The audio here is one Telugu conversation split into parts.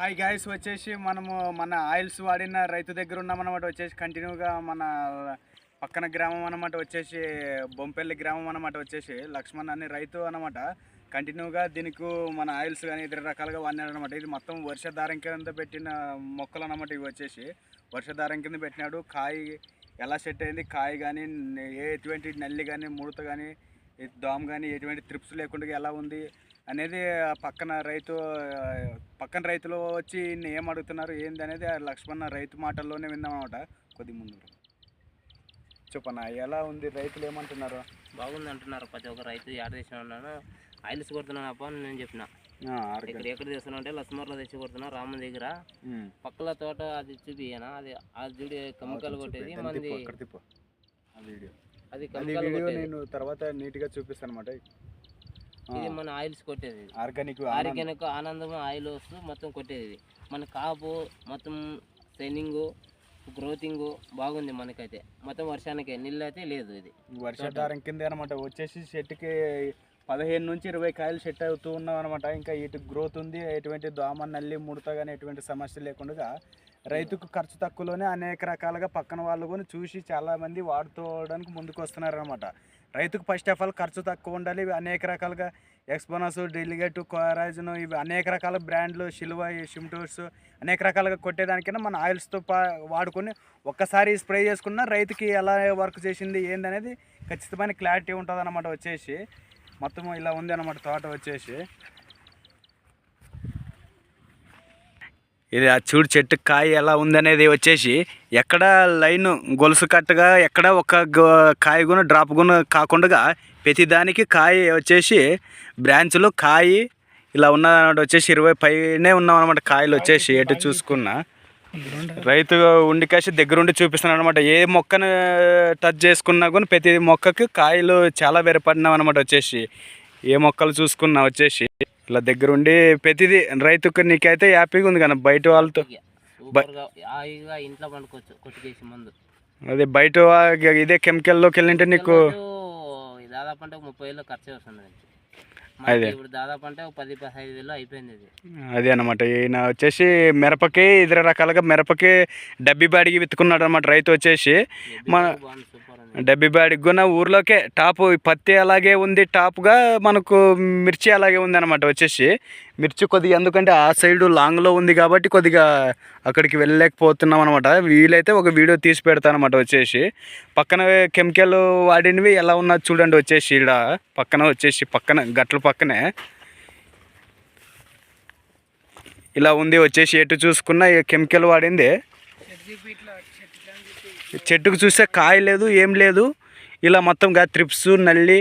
హాయ్ గాయస్ వచ్చేసి మనము మన ఆయిల్స్ వాడిన రైతు దగ్గర ఉన్నామన్నమాట. వచ్చేసి కంటిన్యూగా మన పక్కన గ్రామం అన్నమాట. వచ్చేసి బొంపెల్లి గ్రామం అన్నమాట. వచ్చేసి లక్ష్మణ్ అనే రైతు అన్నమాట. కంటిన్యూగా దీనికి మన ఆయిల్స్ కానీ ఇతర రకాలుగా వాడినాడు అనమాట ఇది మొత్తం వర్షధారం కింద పెట్టిన మొక్కలు అన్నమాట ఇవి వచ్చేసి. వర్షధారం కింద పెట్టినాడు. కాయ ఎలా సెట్ అయింది? కాయ కానీ ఏ ఎటువంటి నల్లి కానీ ముడత కానీ దోమ కానీ ఎటువంటి త్రిప్స్ లేకుండా ఎలా ఉంది? అనేది ఆ పక్కన రైతు పక్కన రైతులు వచ్చి ఏం అడుగుతున్నారు ఏంది అనేది ఆ లక్ష్మణ రైతు మాటల్లోనే విందాం అనమాట కొద్ది ముందు. చెప్పన్నా ఎలా ఉంది? రైతులు ఏమంటున్నారు? బాగుంది అంటున్నారు. ప్రతి ఒక్క రైతు యాడ తెచ్చిన ఉన్నాను ఆయిల్స్ కొడుతున్నాను అప్ప అని నేను చెప్పిన. ఇక్కడ ఎక్కడ తెస్తున్నా అంటే లస్మర్లో తెచ్చి కొడుతున్నా రామన్ దగ్గర. పక్కల తోట అది చూపియనా అది అది చూడి కెమికల్ చూపి, కొట్టేది మంది అది వీడియో కొట్టేది. నేను తర్వాత నీట్గా చూపిస్తాను అనమాట ఇది మన ఆయిల్స్ కొట్టేది. ఆర్గానిక్ ఆరోగ్యానికి ఆనందం ఆయిల్ వస్తూ మొత్తం కొట్టేది ఇది. మన కాపు మొత్తం షైనింగ్ గ్రోతింగ్ బాగుంది మనకైతే. మొత్తం వర్షానికి నీళ్ళు అయితే లేదు ఇది. వర్షాధారం కింద అనమాట వచ్చేసి చెట్టుకి పదిహేను నుంచి ఇరవై కాయలు సెట్ అవుతూ ఉన్నాం అనమాట ఇంకా ఇటు గ్రోత్ ఉంది ఎటువంటి దోమ నల్లి ముడత కానీ ఎటువంటి సమస్య లేకుండా రైతుకు ఖర్చు తక్కువలోనే అనేక రకాలుగా పక్కన వాళ్ళు కూడా చూసి చాలా మంది వాడుకోవడానికి ముందుకు వస్తున్నారు అనమాట రైతుకు ఫస్ట్ ఆఫ్ ఆల్ ఖర్చు తక్కువ ఉండాలి. ఇవి అనేక రకాలుగా ఎక్స్పోనస్ డెలిగేట్ కోరాజన్ ఇవి అనేక రకాల బ్రాండ్లు సిల్వ షిమ్టూర్స్ అనేక రకాలుగా కొట్టేదానికైనా మన ఆయిల్స్తో పా వాడుకొని ఒక్కసారి స్ప్రే చేసుకున్న రైతుకి ఎలా వర్క్ చేసింది ఏందనేది ఖచ్చితమైన క్లారిటీ ఉంటుంది అన్నమాట వచ్చేసి. మొత్తం ఇలా ఉంది అనమాట తోట వచ్చేసి. ఇది ఆ చూడు చెట్టు కాయ ఎలా ఉందనేది వచ్చేసి ఎక్కడ లైన్ గొలుసు కట్టగా ఎక్కడ ఒక కాయ గుణ డ్రాప్ గుణ కాకుండా ప్రతిదానికి కాయ వచ్చేసి బ్రాంచ్లో కాయి ఇలా ఉన్నదన్నమాట వచ్చేసి ఇరవై పైనే ఉన్నాం అనమాట కాయలు వచ్చేసి ఎటు చూసుకున్నా. రైతు ఉండి కాసి దగ్గరుండి చూపిస్తున్నాడు అనమాట ఏ మొక్కను టచ్ చేసుకున్నా కూడా ప్రతి మొక్కకి కాయలు చాలా వేరపడినాం అనమాట వచ్చేసి. ఏ మొక్కలు చూసుకున్నా వచ్చేసి. ఇలా దగ్గరుండి ప్రతిదీ రైతుకు నీకైతే హ్యాపీగా ఉంది కానీ బయట వాళ్ళతో ఇంట్లో పండుకోవచ్చు కొట్టుకేసి మందు. అదే బయట ఇదే కెమికల్లోకి వెళ్ళింటే నీకు దాదాపు అంటే ముప్పై వేలు ఖర్చు వస్తుంది అదే. ఇప్పుడు దాదాపు అంటే పది పదహైదు వేలు అయిపోయింది ఇది. అదే అనమాట ఈయన వచ్చేసి మిరపకి ఇతర రకాలుగా మిరపకి డబ్బి బాడికి విత్తుకున్నాడు అనమాట రైతు వచ్చేసి. మన డెబ్బై సూపర్ కూడా ఊర్లోకే టాప్ పత్తి అలాగే ఉంది టాప్గా మనకు మిర్చి అలాగే ఉంది అనమాట వచ్చేసి. మిర్చి కొద్దిగా ఎందుకంటే ఆ సైడ్ లాంగ్లో ఉంది కాబట్టి కొద్దిగా అక్కడికి వెళ్ళలేకపోతున్నాం అనమాట వీలైతే ఒక వీడియో తీసి పెడతాను అనమాట వచ్చేసి. పక్కన కెమికల్ వాడినవి ఎలా ఉన్నది చూడండి వచ్చేసి ఇక్కడ పక్కన వచ్చేసి పక్కన గట్ల పక్కనే. ఇలా ఉంది వచ్చేసి ఎటు చూసుకున్నా కెమికల్ వాడింది. చెట్టుకు చూస్తే కాయ లేదు ఏం లేదు. ఇలా మొత్తంగా త్రిప్స్ నల్లి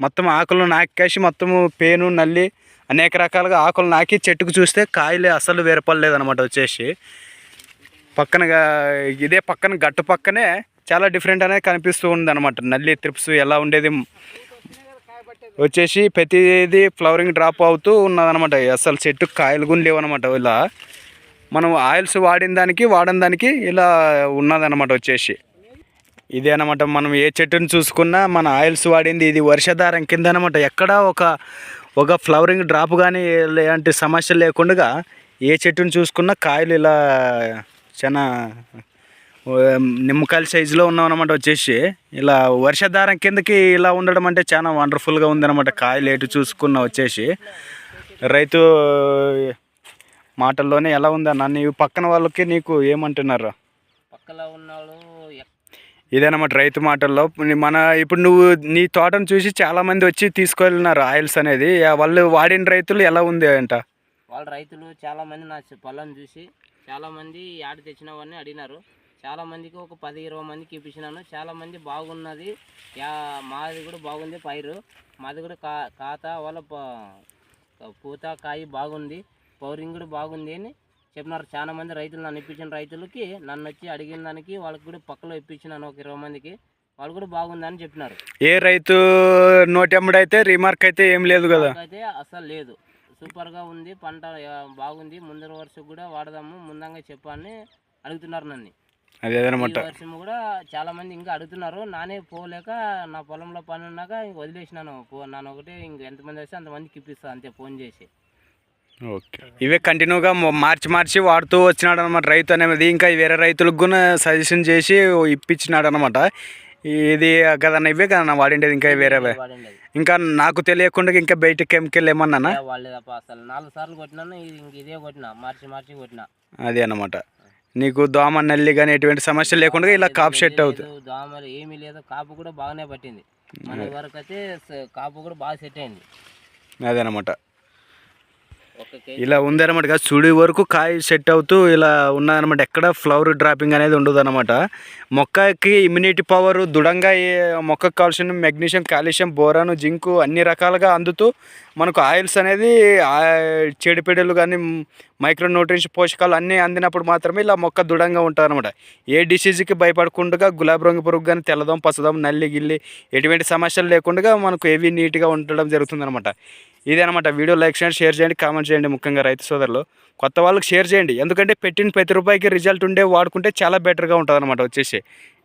మొత్తం ఆకులు నాకేసి మొత్తం పేను నల్లి అనేక రకాలుగా ఆకులు నాకి చెట్టుకు చూస్తే కాయలే అసలు వేరపడలేదు అనమాట వచ్చేసి పక్కనగా ఇదే పక్కన గట్టు పక్కనే చాలా డిఫరెంట్ అనేది కనిపిస్తూ ఉందన్నమాట. నల్లి త్రిప్స్ ఎలా ఉండేది వచ్చేసి ప్రతిదీ ఫ్లవరింగ్ డ్రాప్ అవుతూ ఉన్నదనమాట అసలు చెట్టు కాయలు కూడా లేవనమాట ఇలా. మనం ఆయిల్స్ వాడిన దానికి వాడని దానికి ఇలా ఉన్నదన్నమాట వచ్చేసి. ఇదే అనమాట మనం ఏ చెట్టుని చూసుకున్నా మన ఆయిల్స్ వాడింది ఇది వర్షధారం కింద అనమాట ఎక్కడ ఒక ఒక ఫ్లవరింగ్ డ్రాప్ కానీ లేంటి సమస్య లేకుండా ఏ చెట్టుని చూసుకున్నా కాయలు ఇలా చాలా నిమ్మకాయల సైజులో ఉన్నాం అనమాట వచ్చేసి. ఇలా వర్షధారం కిందకి ఇలా ఉండడం అంటే చాలా వండర్ఫుల్గా ఉందన్నమాట కాయలు ఎటు చూసుకున్నా వచ్చేసి. రైతు మాటల్లోనే ఎలా ఉందన్న నీవు పక్కన వాళ్ళకి నీకు ఏమంటున్నారు? ఉన్నాడు ఎక్- ఇదేనమాట రైతు మాటల్లో? మన ఇప్పుడు నువ్వు నీ తోటను చూసి చాలా మంది వచ్చి తీసుకెళ్ళినారు ఆయిల్స్ అనేది. వాళ్ళు వాడిన రైతులు ఎలా ఉంది అంట? వాళ్ళ రైతులు చాలా మంది నా పొలం చూసి చాలా మంది యాడ తెచ్చినవన్నీ అడిగినారు. చాలా మందికి ఒక పది ఇరవై మందికి ఇప్పించినాను. చాలా మంది బాగున్నది. యా మాది కూడా బాగుంది పైరు. మాది కూడా కా ఖాతా వాళ్ళ పూత కాయ బాగుంది. పౌరింగ్ కూడా బాగుంది అని చెప్పినారు. చాలా మంది రైతులు నన్ను ఇప్పించిన రైతులకి నన్ను వచ్చి అడిగిన దానికి వాళ్ళకి కూడా పక్కలో ఇప్పించినాను ఒక ఇరవై మందికి. వాళ్ళు కూడా బాగుందని చెప్పినారు. ఏ రైతు నోటెమ్మడైతే రిమార్క్ అయితే ఏం లేదు కదా? అయితే అసలు లేదు. సూపర్గా ఉంది పంట బాగుంది. ముందర వర్షం కూడా వాడదాము ముందంగా చెప్పని అడుగుతున్నారు నన్ను. అదే అదనమాట. ఈ వర్షం కూడా చాలా మంది ఇంకా అడుగుతున్నారు. నానే పోలేక నా పొలంలో పని ఉన్నాక ఇంక వదిలేసినాను. పో నన్ను ఒకటి ఇంక ఎంతమంది వస్తే అంతమందికి ఇప్పిస్తా అంతే ఫోన్ చేసి. ఓకే. ఇవే కంటిన్యూగా మార్చి మార్చి వాడుతూ వచ్చినాడు అనమాట రైతు అనేది. ఇంకా వేరే రైతులకు కూడా సజెషన్ చేసి ఇప్పించినాడు అనమాట ఇది కదన్న ఇవే కదన్న వాడిండేది ఇంకా వాడిండేది. ఇంకా నాకు తెలియకుండా ఇంకా బయట కెమికల్ ఏమన్నా అసలు నాలుగు సార్లు కొట్టినాను ఇది ఇంక ఇదే కొట్టినా మార్చి మార్చి కొట్టినా. అది అన్నమాట. నీకు దోమ నల్లి కానీ ఎటువంటి సమస్య లేకుండా ఇలా కాప్ సెట్ అవుతుంది దోమలు ఏమీ లేదు. కాపు కూడా బాగానే పట్టింది. మన వరకు అయితే కాపు కూడా బాగా సెట్ అయింది. ఒక కేజీ ఇలా ఉందన్నమాట కదా సుడి వరకు కాయ సెట్ అవుతూ ఇలా ఉన్నదన్నమాట. ఎక్కడ ఫ్లవర్ డ్రాపింగ్ అనేది ఉండదు అనమాట మొక్కకి ఇమ్యూనిటీ పవర్ దృఢంగా మొక్కకు కావాల్సిన మెగ్నీషియం కాల్షియం బోరాను జింకు అన్ని రకాలుగా అందుతూ మనకు ఆయిల్స్ అనేది ఆ- చెడిపెడలు కానీ మైక్రో న్యూట్రియన్స్ పోషకాలు అన్నీ అందినప్పుడు మాత్రమే ఇలా మొక్క దృఢంగా ఉంటుంది అనమాట ఏ డిసీజ్కి భయపడకుండా గులాబీ రంగు పురుగు కానీ తెల్లదం పచ్చదోమ నల్లి గిల్లి ఎటువంటి సమస్యలు లేకుండా మనకు ఏవి నీట్గా ఉండడం జరుగుతుంది అనమాట ఇదేనమాట. వీడియో లైక్ చేయండి షేర్ చేయండి కామెంట్ చేయండి ముఖ్యంగా రైతు సోదరులు. కొత్త వాళ్ళకి షేర్ చేయండి. ఎందుకంటే పెట్టిన ప్రతి రూపాయికి రిజల్ట్ ఉండే వాడుకుంటే చాలా బెటర్గా ఉంటుంది అనమాట వచ్చేసి.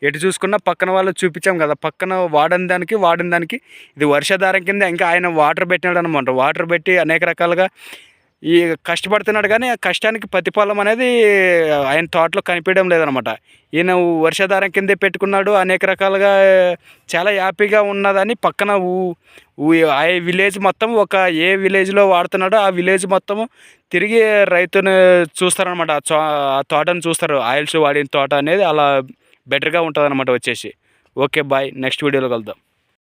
ఎటు చూసుకున్నా పక్కన వాళ్ళు చూపించాం కదా పక్కన వాడని దానికి వాడిన దానికి. ఇది వర్షాధారం కింద ఇంకా ఆయన వాటర్ పెట్టినాడు అనమాట వాటర్ పెట్టి అనేక రకాలుగా ఈ కష్టపడుతున్నాడు కానీ ఆ కష్టానికి ప్రతిఫలం అనేది ఆయన తోటలో కనిపించడం లేదనమాట ఈయన వర్షాధారం కిందే పెట్టుకున్నాడు అనేక రకాలుగా చాలా హ్యాపీగా ఉన్నదని పక్కన ఊ ఆ విలేజ్ మొత్తం ఒక ఏ విలేజ్లో వాడుతున్నాడో ఆ విలేజ్ మొత్తం తిరిగి రైతును చూస్తారనమాట చో- ఆ తోటను చూస్తారు. ఆయిల్స్ వాడిన తోట అనేది అలా బెటర్గా ఉంటుంది అనమాట వచ్చేసి. Okay bye. నెక్స్ట్ వీడియోలో కలుద్దాం.